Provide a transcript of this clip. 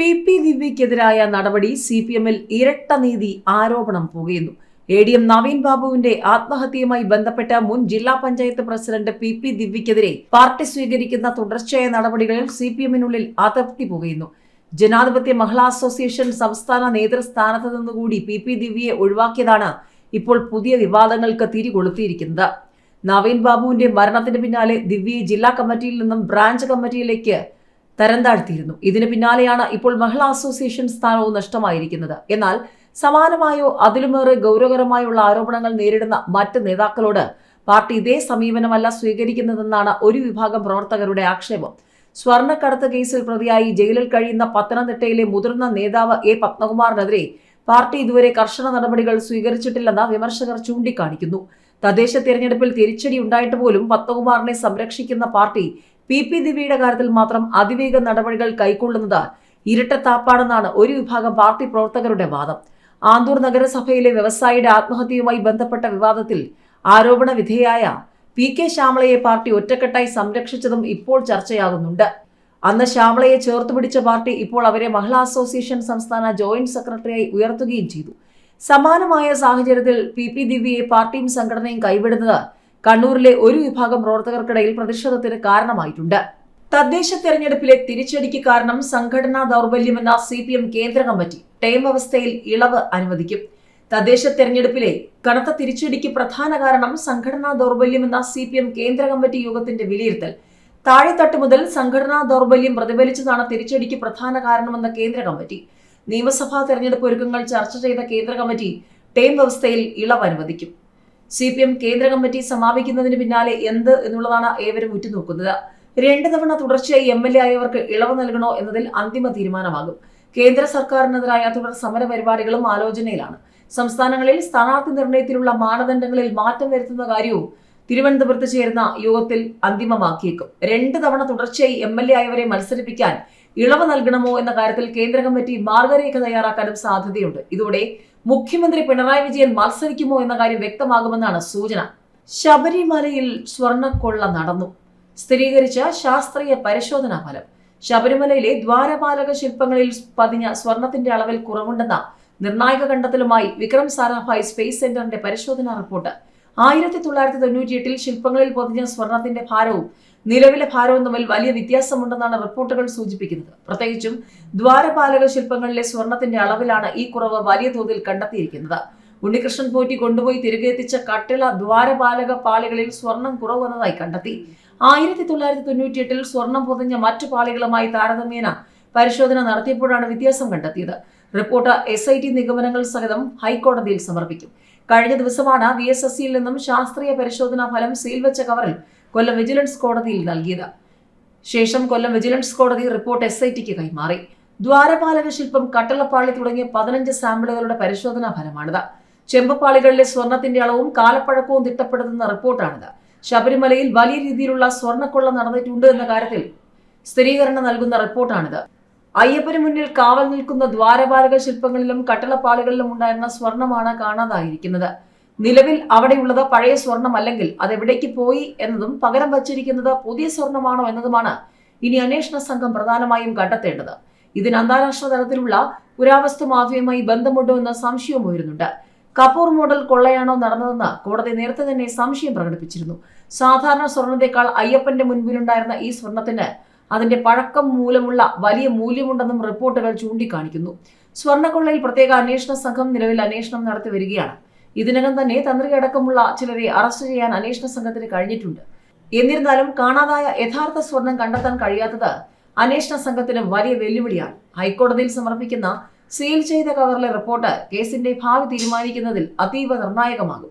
P P ദിവ്യക്കെതിരായ നടപടി C P എമ്മിൽ ഇരട്ട നീതി ആരോപണം പുകയുന്നു. എ ഡി എം നവീൻ ബാബുവിന്റെ ആത്മഹത്യയുമായി ബന്ധപ്പെട്ട മുൻ ജില്ലാ പഞ്ചായത്ത് പ്രസിഡന്റ് പി പി ദിവ്യക്കെതിരെ പാർട്ടി സ്വീകരിക്കുന്ന തുടർച്ചയായ നടപടികളിൽ സി പി എമ്മിനുള്ളിൽ അതൃപ്തി പുകയുന്നു. ജനാധിപത്യ മഹിളാ അസോസിയേഷൻ സംസ്ഥാന നേതൃസ്ഥാനത്ത് നിന്നുകൂടി പി പി ദിവ്യയെ ഒഴിവാക്കിയതാണ് ഇപ്പോൾ പുതിയ വിവാദങ്ങൾക്ക് തിരികൊളുത്തിയിരിക്കുന്നത്. നവീൻ ബാബുവിന്റെ മരണത്തിന് പിന്നാലെ ദിവ്യയെ ജില്ലാ കമ്മിറ്റിയിൽ നിന്നും ബ്രാഞ്ച് കമ്മിറ്റിയിലേക്ക് തരം താഴ്ത്തിയിരുന്നു ഇതിന് പിന്നാലെയാണ് ഇപ്പോൾ മഹിളാ അസോസിയേഷൻ സ്ഥാനവും നഷ്ടമായിരിക്കുന്നത്. എന്നാൽ സമാനമായോ അതിലുമേറെ ഗൗരവകരമായുള്ള ആരോപണങ്ങൾ നേരിടുന്ന മറ്റ് നേതാക്കളോട് പാർട്ടി ഇതേ സമീപനമല്ല സ്വീകരിക്കുന്നതെന്നാണ് ഒരു വിഭാഗം പ്രവർത്തകരുടെ ആക്ഷേപം. സ്വർണക്കടത്ത് കേസിൽ പ്രതിയായി ജയിലിൽ കഴിയുന്ന പത്തനംതിട്ടയിലെ മുതിർന്ന നേതാവ് എ പത്മകുമാറിനെതിരെ പാർട്ടി ഇതുവരെ കർശന നടപടികൾ സ്വീകരിച്ചിട്ടില്ലെന്ന് വിമർശകർ ചൂണ്ടിക്കാണിക്കുന്നു. തദ്ദേശ തെരഞ്ഞെടുപ്പിൽ തിരിച്ചടി ഉണ്ടായിട്ട് പോലും പത്മകുമാറിനെ സംരക്ഷിക്കുന്ന പാർട്ടി പി പി ദിവ്യയുടെ കാര്യത്തിൽ മാത്രം അതിവേഗ നടപടികൾ കൈക്കൊള്ളുന്നത് ഇരട്ടത്താപ്പാണെന്നാണ് ഒരു വിഭാഗം പാർട്ടി പ്രവർത്തകരുടെ വാദം. ആന്തൂർ നഗരസഭയിലെ വ്യവസായിയുടെ ആത്മഹത്യയുമായി ബന്ധപ്പെട്ട വിവാദത്തിൽ ആരോപണ വിധേയായ പി കെ ശ്യാമളയെ പാർട്ടി ഒറ്റക്കെട്ടായി സംരക്ഷിച്ചതും ഇപ്പോൾ ചർച്ചയാകുന്നുണ്ട്. അന്ന് ശ്യാമളയെ ചേർത്ത് പിടിച്ച പാർട്ടി ഇപ്പോൾ അവരെ മഹിളാ അസോസിയേഷൻ സംസ്ഥാന ജോയിന്റ് സെക്രട്ടറിയായി ഉയർത്തുകയും ചെയ്തു. സമാനമായ സാഹചര്യത്തിൽ പി പി ദിവ്യയെ പാർട്ടിയും സംഘടനയും കൈവിടുന്നത് കണ്ണൂരിലെ ഒരു വിഭാഗം പ്രവർത്തകർക്കിടയിൽ പ്രതിഷേധത്തിന് കാരണമായിട്ടുണ്ട്. തദ്ദേശ തെരഞ്ഞെടുപ്പിലെ തിരിച്ചടിക്ക് കാരണം സംഘടനാ ദൗർബല്യമെന്ന സി പി എം കേന്ദ്ര കമ്മിറ്റി ടൈം അവസ്ഥയിൽ ഇളവ് അനുവദിക്കും. തദ്ദേശ തെരഞ്ഞെടുപ്പിലെ കനത്ത തിരിച്ചടിക്ക് പ്രധാന കാരണം സംഘടനാ ദൗർബല്യമെന്ന സി പി എം കേന്ദ്ര കമ്മിറ്റി യോഗത്തിന്റെ വിലയിരുത്തൽ. താഴെത്തട്ട് മുതൽ സംഘടനാ ദൗർബല്യം പ്രതിഫലിച്ചതാണ് തിരിച്ചടിക്ക് പ്രധാന കാരണമെന്ന കേന്ദ്ര കമ്മിറ്റി നിയമസഭാ തെരഞ്ഞെടുപ്പ് ഒരുക്കങ്ങൾ ചർച്ച ചെയ്ത കേന്ദ്ര കമ്മിറ്റി ടൈം വ്യവസ്ഥയിൽ ഇളവ് അനുവദിക്കും. സി പി എം കേന്ദ്ര കമ്മിറ്റി സമാപിക്കുന്നതിന് പിന്നാലെ എന്ത് എന്നുള്ളതാണ് ഏവരും ഉറ്റുനോക്കുന്നത്. രണ്ട് തവണ തുടർച്ചയായി എം എൽ എ ആയവർക്ക് ഇളവ് നൽകണോ എന്നതിൽ അന്തിമ തീരുമാനമാകും. കേന്ദ്ര സർക്കാരിനെതിരായ തുടർ സമര പരിപാടികളും ആലോചനയിലാണ്. സംസ്ഥാനങ്ങളിൽ സ്ഥാനാർത്ഥി നിർണയത്തിലുള്ള മാനദണ്ഡങ്ങളിൽ മാറ്റം വരുത്തുന്ന കാര്യവും തിരുവനന്തപുരത്ത് ചേരുന്ന യോഗത്തിൽ അന്തിമമാക്കിയേക്കും. രണ്ട് തവണ തുടർച്ചയായി എം എൽ എ ആയവരെ മത്സരിപ്പിക്കാൻ ഇളവ് നൽകണമോ എന്ന കാര്യത്തിൽ കേന്ദ്ര കമ്മിറ്റി മാർഗരേഖ തയ്യാറാക്കാനും സാധ്യതയുണ്ട്. ഇതോടെ മുഖ്യമന്ത്രി പിണറായി വിജയൻ മത്സരിക്കുമോ എന്ന കാര്യം വ്യക്തമാകുമെന്നാണ് സൂചന. ശബരിമലയിൽ സ്വർണക്കൊള്ള നടന്നു. സ്ഥിരീകരിച്ച ശാസ്ത്രീയ പരിശോധനാ ഫലം. ശബരിമലയിലെ ദ്വാരപാലക ശില്പങ്ങളിൽ പതിഞ്ഞ സ്വർണത്തിന്റെ അളവിൽ കുറവുണ്ടെന്ന നിർണായക കണ്ടെത്തലുമായി വിക്രം സാരാഭായ് സ്പേസ് സെന്ററിന്റെ പരിശോധനാ റിപ്പോർട്ട്. ആയിരത്തി തൊള്ളായിരത്തി തൊണ്ണൂറ്റിയെട്ടിൽ ശില്പങ്ങളിൽ പൊതിഞ്ഞ സ്വർണത്തിന്റെ ഭാരവും നിലവിലെ ഭാരവും തമ്മിൽ വലിയ വ്യത്യാസമുണ്ടെന്നാണ് റിപ്പോർട്ടുകൾ സൂചിപ്പിക്കുന്നത്. പ്രത്യേകിച്ചും ദ്വാരപാലക ശില്പങ്ങളിലെ സ്വർണത്തിന്റെ അളവിലാണ് ഈ കുറവ് വലിയ തോതിൽ കണ്ടെത്തിയിരിക്കുന്നത്. ഉണ്ണികൃഷ്ണൻ പോറ്റി കൊണ്ടുപോയി തിരികെ എത്തിച്ച കട്ടിള ദ്വാരപാലക പാളികളിൽ സ്വർണം കുറവ് വന്നതായി കണ്ടെത്തി. ആയിരത്തി തൊള്ളായിരത്തി തൊണ്ണൂറ്റിയെട്ടിൽ സ്വർണം പൊതിഞ്ഞ മറ്റു പാളികളുമായി താരതമ്യേന പരിശോധന നടത്തിയപ്പോഴാണ് വ്യത്യാസം കണ്ടെത്തിയത്. റിപ്പോർട്ട് എസ് ഐ ടി നിഗമനങ്ങൾ സഹിതം ഹൈക്കോടതിയിൽ സമർപ്പിക്കും. കഴിഞ്ഞ ദിവസമാണ് വി എസ് എസ് സിയിൽ നിന്നും ശാസ്ത്രീയ പരിശോധനാ ഫലം സീൽ വെച്ച കവറിൽ കൊല്ലം വിജിലൻസ് കോടതിയിൽ നൽകിയത്. ശേഷം കൊല്ലം വിജിലൻസ് കോടതി റിപ്പോർട്ട് എസ് ഐ ടിക്ക് കൈമാറി. ദ്വാരപാലക ശില്പം കട്ടളപ്പാളി തുടങ്ങിയ പതിനഞ്ച് സാമ്പിളുകളുടെ പരിശോധനാ ഫലമാണിത്. ചെമ്പപ്പാളികളിലെ സ്വർണത്തിന്റെ അളവും കാലപ്പഴക്കവും തിട്ടപ്പെടുത്തുന്ന റിപ്പോർട്ടാണിത്. ശബരിമലയിൽ വലിയ രീതിയിലുള്ള സ്വർണക്കൊള്ള നടന്നിട്ടുണ്ട് എന്ന കാര്യത്തിൽ സ്ഥിരീകരണം നൽകുന്ന റിപ്പോർട്ടാണിത്. അയ്യപ്പന് മുന്നിൽ കാവൽ നിൽക്കുന്ന ദ്വാരപാലക ശില്പങ്ങളിലും കട്ടളപ്പാളികളിലും ഉണ്ടായിരുന്ന സ്വർണമാണ് കാണാതായിരിക്കുന്നത്. നിലവിൽ അവിടെയുള്ളത് പഴയ സ്വർണമല്ലെങ്കിൽ അതെവിടേക്ക് പോയി എന്നതും പകരം വച്ചിരിക്കുന്നത് പുതിയ സ്വർണമാണോ എന്നതുമാണ് ഇനി അന്വേഷണ സംഘം പ്രധാനമായും കണ്ടെത്തേണ്ടത്. ഇതിന് അന്താരാഷ്ട്ര തലത്തിലുള്ള പുരാവസ്തു മാഫിയയുമായി ബന്ധമുണ്ടോ എന്ന സംശയവും ഉയരുന്നുണ്ട്. കപൂർ മോഡൽ കൊള്ളയാണോ നടന്നതെന്ന് കോടതി നേരത്തെ തന്നെ സംശയം പ്രകടിപ്പിച്ചിരുന്നു. സാധാരണ സ്വർണത്തെക്കാൾ അയ്യപ്പന്റെ മുൻപിലുണ്ടായിരുന്ന ഈ സ്വർണത്തിന് അതിന്റെ പഴക്കം മൂലമുള്ള വലിയ മൂല്യമുണ്ടെന്നും റിപ്പോർട്ടുകൾ ചൂണ്ടിക്കാണിക്കുന്നു. സ്വർണക്കൊള്ളയിൽ പ്രത്യേക അന്വേഷണ സംഘം നിലവിൽ അന്വേഷണം നടത്തി വരികയാണ്. ഇതിനകം തന്നെ തന്ത്രി അടക്കമുള്ള ചിലരെ അറസ്റ്റ് ചെയ്യാൻ അന്വേഷണ സംഘത്തിന് കഴിഞ്ഞിട്ടുണ്ട്. എന്നിരുന്നാലും കാണാതായ യഥാർത്ഥ സ്വർണം കണ്ടെത്താൻ കഴിയാത്തത് അന്വേഷണ സംഘത്തിന് വലിയ വെല്ലുവിളിയാണ്. ഹൈക്കോടതിയിൽ സമർപ്പിക്കുന്ന സീൽ ചെയ്ത കവറിലെ റിപ്പോർട്ട് കേസിന്റെ ഭാവി തീരുമാനിക്കുന്നതിൽ അതീവ നിർണായകമാകും.